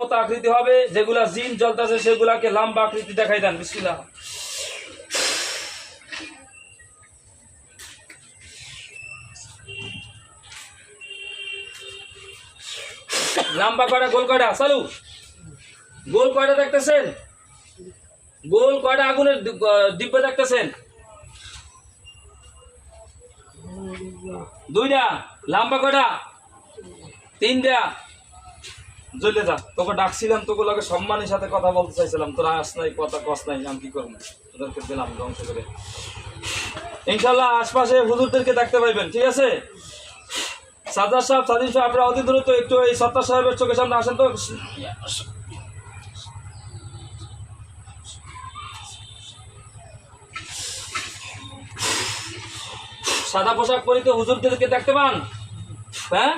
মতো আকৃতি হবে, যেগুলা জিন জ্বলতেছে সেগুলাকে লম্বা আকৃতি দেখাই দেন, বিসমিল্লাহ। লম্বা কয়টা, গোল কয়টা? চালু গোল কয়টা দেখতেছেন? গোল কয়টা আগুনের ডিব্বা দেখতেছেন? দুইটা, লম্বা কয়টা? তিনটা জ্বলে যা। তোকে ডাকছিলাম, তোকে লাগে সম্মানের সাথে কথা বলতে চাইছিলাম। তোরা আস নাই, কথা কস নাই, আমি কি করব? তোদেরকে দিলাম, ধ্বংস করে। ইনশাল্লাহ আশপাশে হুজুরদেরকে দেখতে পাইবেন, ঠিক আছে? সাদার সাহেব সাদিন সাহেব, আপনারা অতি দ্রুত একটু এই সত্তার সাহেবের চোখের সামনে আসেন তো। সাদা পোশাক পরিত হুজুরদেরকে দেখতে পান? হ্যাঁ?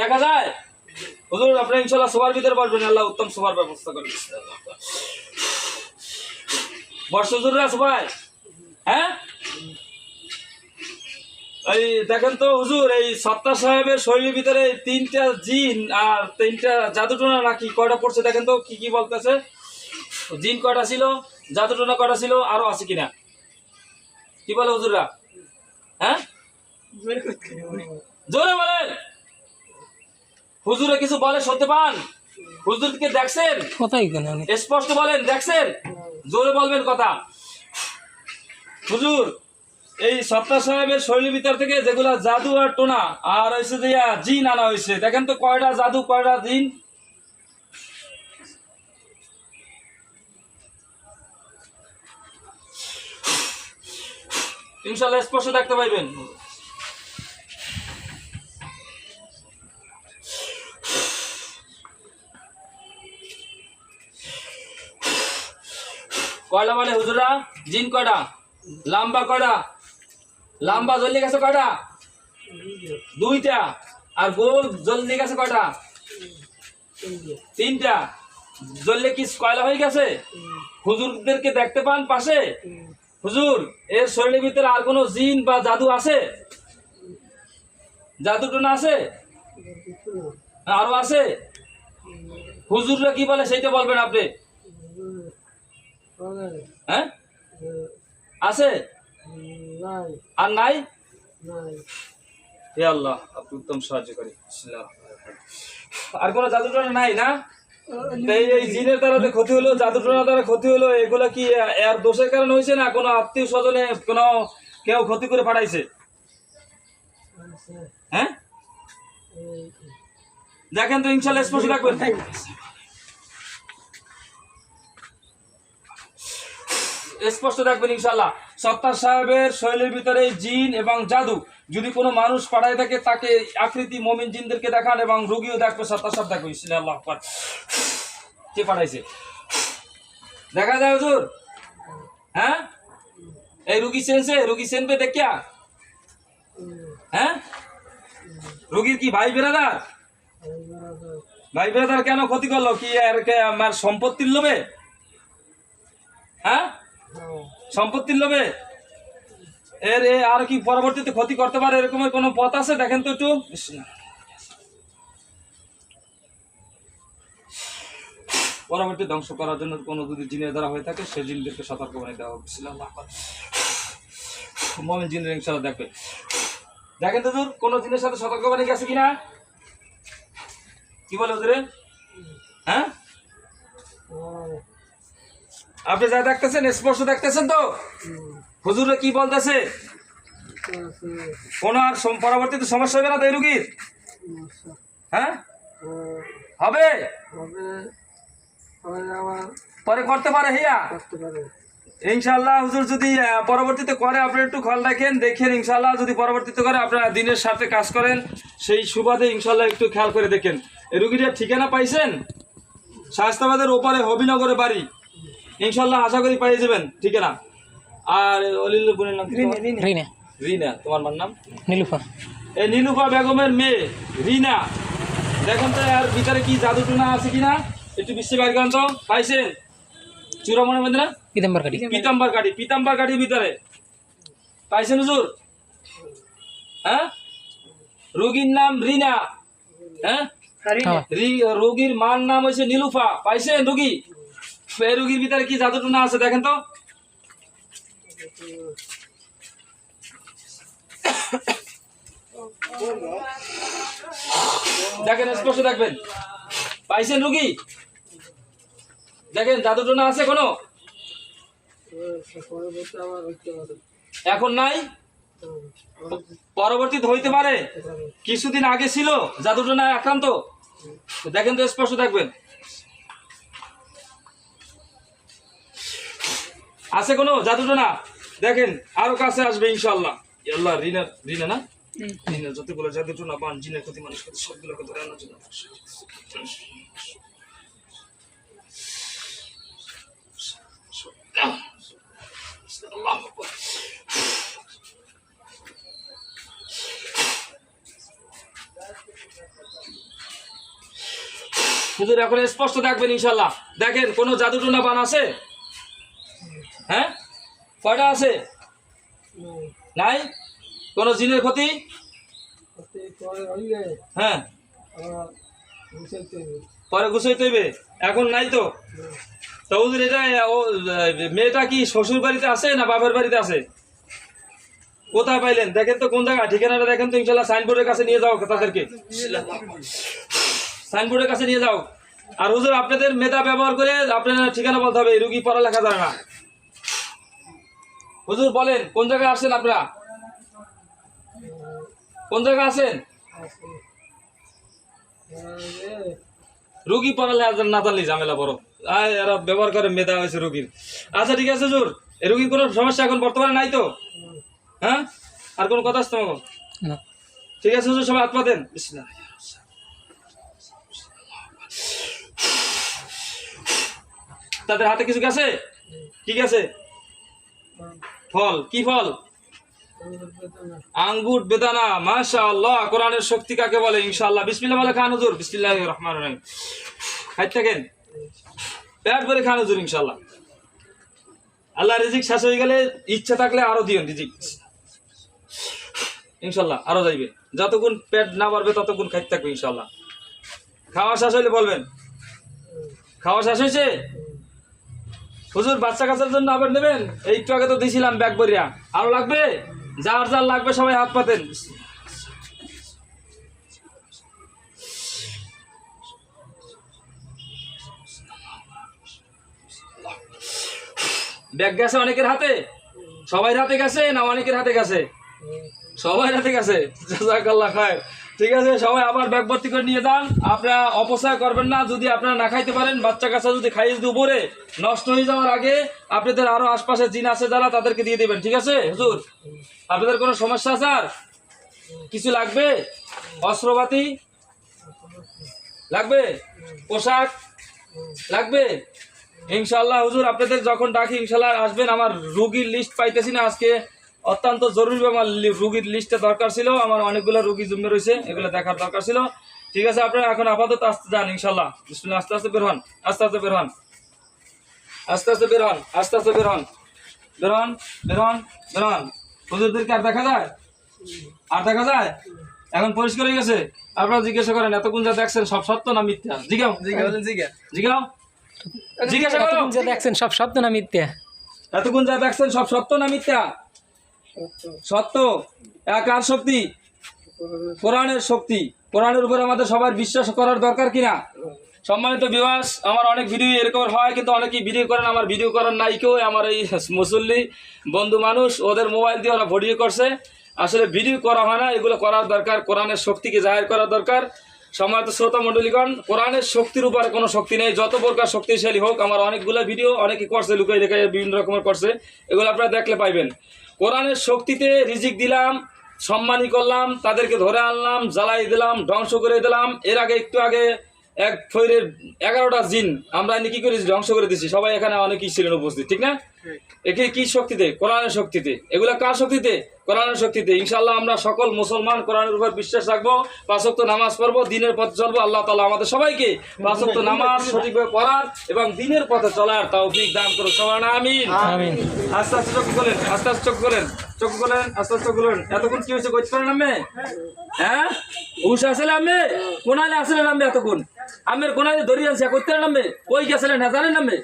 দেখা যায়? হুজুর আপনি ইনশাল্লাহ সবার ভিতরে বসবেন, আল্লাহ উত্তম সবার ব্যবস্থা সবাই? হ্যাঁ? এই দেখেন তো হুজুর, এই সত্তার সাহেবের শরীরের ভিতরে তিনটা জিন আর তিনটা জাদুটোনা নাকি কয়টা পড়ছে দেখেন তো, কি কি বলতেছে? জিন কয়টা ছিল, জাদুটোনা কয়টা ছিল, আরও আছে কিনা? কি বলে হুজুররা? হ্যাঁ? জোরে বলেন। হুজুরে কিছু বলে শুনতে পান? হুজুরকে দেখছেন? কোথায় কেন স্পষ্ট বলেন দেখছেন? জোরে বলবেন কথা। হুজুর এই সত্তা সাহেবের শৈলীর ভিতর থেকে যেগুলা জাদু আর টোনা আর হয়েছে যে জিন আনা হয়েছে দেখেন তো কয়টা জাদু কয়টা জিন? ইনশাল্লাহ স্পষ্ট দেখতে পাইবেন। কয়টা বলে হুজুরা? জিন কয়টা? লাম্বা কয়টা? লাম্বা জ্বলে গেছে কয়টা? দুইটা। আর গোল জ্বলে গেছে কয়টা? তিনটা। জ্বললে কি কয়লা হয়ে গেছে? হুজুরদেরকে দেখতে পান পাশে? হুজুর, এর শরীরের ভিতরে আর কোনো জিন বা জাদু আছে? জাদু টোনা আছে? আরও আছে? হুজুররা কি বলে, সেইটা বলবেন আপনি। হ্যাঁ? আছে? আর নাই? আল্লাহ, আপনি উত্তম সাহায্য করি। আর নাই, না? এই জিনের দ্বারা ক্ষতি হলো, জাদু টোনার দ্বারা ক্ষতি হলো, এগুলা কি এর দোষের কারণে হয়েছে না কোনো আত্মীয় স্বজনে কোনো কেউ ক্ষতি করে পাঠাইছে? হ্যাঁ? দেখেন তো, ইনশাল্লাহ স্পষ্ট স্পষ্ট রাখবেন ইনশাল্লাহ সত্তার সাহেবের শৈলীর ভিতরে জিন এবং জাদু। যদি কোনো মানুষ পাঠায় থাকে, তাকে আকৃতি মমিন জিনদেরকে দেখান এবং রুগীও দেখবে, সত্তার সাহেব দেখবে। আকবার। কে পাঠাইছে? দেখা যায় হুজুর? হ্যাঁ? এই রুগী চেনছে, রুগী চেনবে দেখিয়া? হ্যাঁ? রুগীর কি ভাই বেরাদার? ভাই বেরাদার কেন ক্ষতি করল? কি আর কে আমার সম্পত্তির লোভে? হ্যাঁ? সম্পত্তির লোভে? এর এ আর কি পরবর্তীতে ক্ষতি করতে পারে এরকমের কোনো পথ আছে? দেখেন তো একটু। পরবর্তী ধ্বংস করার জন্য কোনো যদি জিনের দ্বারা হয়ে থাকে, সে জিনদেরকে সতর্ক বানিয়ে দেওয়া হবে মমিন জিনের ইনশাআল্লাহ দেখবে। দেখেন তো তোর কোনো জিনের সাথে সতর্ক বানিয়ে গেছে কিনা? কি বলে হুজুরে হ্যাঁ? আপনি যা দেখতেছেন স্পষ্ট দেখতেছেন তো? হুজুরে কি বলতেছে? কোনো আর পরবর্তীতে সমস্যা হবে না তো এই রুগীর? হ্যাঁ? হবে? পরে করতে পারে, হিয়া? ইনশাল্লাহ হুজুর যদি পরবর্তীতে করে, আপনি একটু খেয়াল রাখেন, দেখেন ইনশাল্লাহ যদি পরবর্তীতে করে, আপনারা দিনের সাথে কাজ করেন, সেই সুবাদে ইনশাল্লাহ একটু খেয়াল করে দেখেন। এই ঠিকানা পাইছেন? শাস্তাবাদের ওপারে হবিনগরে বাড়ি। ইনশাল্লাহ আশা করি পাইয়ে যাবেন ঠিকানা আর অলিল বোনের নাম? রিনা রিনা। তোমার মার নাম? নীলুফা। এই নীলুফা বেগমের মেয়ে রিনা। দেখুন তো আর ভিতরে কি জাদু টুনা আছে কিনা? একটু বিশ্বে বাইর করেন তো। পাইছেন? মধ্যে না? পিতাম্বর কাটি পিতাম্বার গাড়ি পিতাম্বার গাড়ির ভিতরে। পাইছেন হুজুর? হ্যাঁ? রোগীর নাম রিনা। হ্যাঁ? রোগীর মার নাম হয়েছে নীলুফা। পাইছেন রুগী? এই রুগীর ভিতরে কি জাদু টুনা আছে দেখেন তো? দেখেন, স্পষ্ট দেখবেন। পাইছেন রুগী? দেখেন, জাদু টুনা আছে কোনো এখন নাই? পরবর্তীতে হইতে পারে। কিছুদিন আগে ছিল, জাদু টুনা আক্রান্ত। দেখেন তো, স্পষ্ট দেখবেন। আছে কোনো? জাদু টুনা দেখেন আরও কাছে আসবে ইনশাল্লাহ আল্লাহ রিনা রিনা না? রিনা যতগুলো বান জিনের ক্ষতি মানুষ ক্ষতি সবগুলোকে ধরে আনার জন্য। হুজুর এখন স্পষ্ট দেখবেন ইনশাল্লাহ দেখেন কোনো জাদু টুনা বান আছে? হ্যাঁ? কয়টা আছে? নাই। কোনো জিনের ক্ষতি? হ্যাঁ। পরে গুছাইতে হইবে? এখন নাই তো? তো হুজুর এটা ও মেয়েটা কি শ্বশুর বাড়িতে আছে না বাপের বাড়িতে আছে? কোথায় পাইলেন? দেখেন তো কোন জায়গা ঠিকানাটা দেখেন তো ইনশাল্লাহ সাইনবোর্ডের কাছে নিয়ে যাও তাদেরকে। সাইনবোর্ডের কাছে নিয়ে যাও। আর হুজুর আপনাদের মেধা ব্যবহার করে আপনারা ঠিকানা বলতে হবে রুগী পড়ালেখা জানে না। হুজুর বলেন কোন জায়গায় আসছেন আপনারা? কোন জায়গায় আছেন রুগী পড়ালে আর না জানলি ঝামেলা বড়। আয় এরা ব্যবহার করে মেধা হয়েছে রুগীর। আচ্ছা ঠিক আছে হুজুর। এই রুগীর কোনো সমস্যা এখন বর্তমানে নাই তো? হ্যাঁ? আর কোনো কথা আসতে হবে ঠিক আছে হুজুর সবাই হাত পা দেন। তাদের হাতে কিছু গেছে কি গেছে ফল? কি ফল? আঙ্গুর, বেদানা মাশা আল্লাহ কোরআনের শক্তি কাকে বলে? ইনশাআল্লাহ। বিসমিল্লাহ বলে খান হুজুর। বিসমিল্লাহ রহমান রহিম। খাই থাকেন? পেট ভরে খান হুজুর, ইনশাআল্লাহ। আল্লাহ রিজিক শেষ হয়ে গেলে ইচ্ছা থাকলে আরও দিও রিজিক। ইনশাল্লাহ আরও যাইবে। যতক্ষণ পেট না পারবে ততক্ষণ খাইতে থাকবে ইনশাল্লাহ খাওয়া শেষ হইলে বলবেন? খাওয়া শেষ হয়েছে? হুজুর, বাচ্চা কাচ্চার জন্য আবার নেবেন? একটু আগে তো দিয়েছিলাম ব্যাগ ভরিয়া। আরও লাগবে? যার যার লাগবে সবাই হাত পাতেন। ব্যাগ গেছে অনেকের হাতে? সবাই হাতে গেছে না অনেকের হাতে গেছে? সবাই হাতে গেছে? জাজাকাল্লাহ খায় ঠিক আছে, সবাই আবার ব্যাগ ভর্তি করে নিয়ে যান। আপনারা অপচয় করবেন না, যদি আপনারা না খাইতে পারেন, বাচ্চা কাচ্চা যদি খাইয়ে যদি উপরে নষ্ট হয়ে যাওয়ার আগে আপনাদের আরও আশপাশে জিন আছে, যারা তাদেরকে দিয়ে দিবেন, ঠিক আছে? হুজুর, আপনাদের কোনো সমস্যা আছে আর? কিছু লাগবে? অস্ত্রপাতি? লাগবে? পোশাক? লাগবে? ইনশাল্লাহ হুজুর, আপনাদের যখন ডাকি ইনশাল্লাহ আসবেন। আমার রুগীর লিস্ট পাইতেছি না আজকে। অত্যন্ত জরুরি আমার লি- রুগীর লিস্টে দরকার ছিল। আমার অনেকগুলো রুগী জমে রয়েছে এগুলো দেখার দরকার ছিল। ঠিক আছে আপনারা এখন আপাতত আসতে যান ইনশাল্লাহ বিসমিল্লাহ আস্তে আস্তে বের হন আস্তে আস্তে বের হন। আস্তে আস্তে বের হন আস্তে আস্তে বের হন। বের হন বের হন বের হন। হুজুরদেরকে আর দেখা যায়? আর দেখা যায়? এখন পরিষ্কার হয়ে গেছে? আপনারা জিজ্ঞাসা করেন এতক্ষণ যা দেখছেন সব সত্য না মিথ্যা? জিজ্ঞাও জিজ্ঞাও জিজ্ঞাসা করো। এতক্ষণ যে দেখছেন সব সত্য না মিথ্যা? এতক্ষণ যা দেখছেন সব সত্য না মিথ্যা? সত্য এক আর শক্তি? কোরআনের শক্তি। কোরআনের উপর আমাদের সবার বিশ্বাস করার দরকার কিনা? সম্মানিত বিবাস আমার অনেক ভিডিও এরকম হয়, কিন্তু অনেকেই ভিডিও করেন, আমার ভিডিও করার নাই কেউ আমার এই মুসল্লি বন্ধু মানুষ, ওদের মোবাইল দিয়ে ওরা ভিডিও করছে। আসলে ভিডিও করা হয় না, এগুলো করার দরকার, কোরআনের শক্তিকে জাহির করা দরকার। সম্মানিত শ্রোতা মণ্ডলীগণ, কোরআনের শক্তির উপরে কোনো শক্তি নেই, যত প্রকার শক্তিশালী হোক, আমার অনেকগুলো ভিডিও অনেকে করছে লুকাই রেখে বিভিন্ন রকমের করছে, এগুলো আপনারা দেখলে পাইবেন। কোরআনের শক্তিতে রিজিক দিলাম সম্মানী করলাম, তাদেরকে ধরে আনলাম, জ্বালাই দিলাম, ধ্বংস করে দিলাম। এর আগে, একটু আগে এক ফৈরের এগারোটা জিন আমরা এনে কি করেছি ধ্বংস করে দিছি। সবাই এখানে অনেকেই ছিলেন উপস্থিত ঠিক না? একে কি শক্তিতে? কোরআনের শক্তিতে। এগুলা কার শক্তিতে? কোরআনের শক্তিতে। ইনশাল্লাহ আমরা সকল মুসলমান কোরআনের উপর বিশ্বাস রাখব পাঁচক্ত নামাজ পড়ব দিনের পথে চলবো। আল্লাহ তালা আমাদের সবাইকে পাঁচক্ত নামাজ সঠিকভাবে পড়ার এবং দিনের পথে চলার তৌফিক দান করো আমিন। আমিন। আস্তে আস্তে চোখ করেন আস্তে আস্তে চোখ করেন চোখ গলেন আস্তে আস্তে গলেন এতক্ষণ কি হয়েছে আমি হ্যাঁ? আসলে আমি? কোনালে আসলেন আমি এতক্ষণ? আমের কোনালে আনছে করতে কই গেছিলেন হ্যাঁ জানেন আমি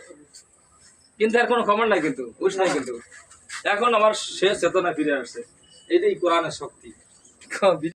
কিন্তু আর কোনো খবর নাই কিন্তু, উষ নাই কিন্তু। এখন আমার শেষ চেতনা ফিরে আসছে। এটাই কোরআনের শক্তি।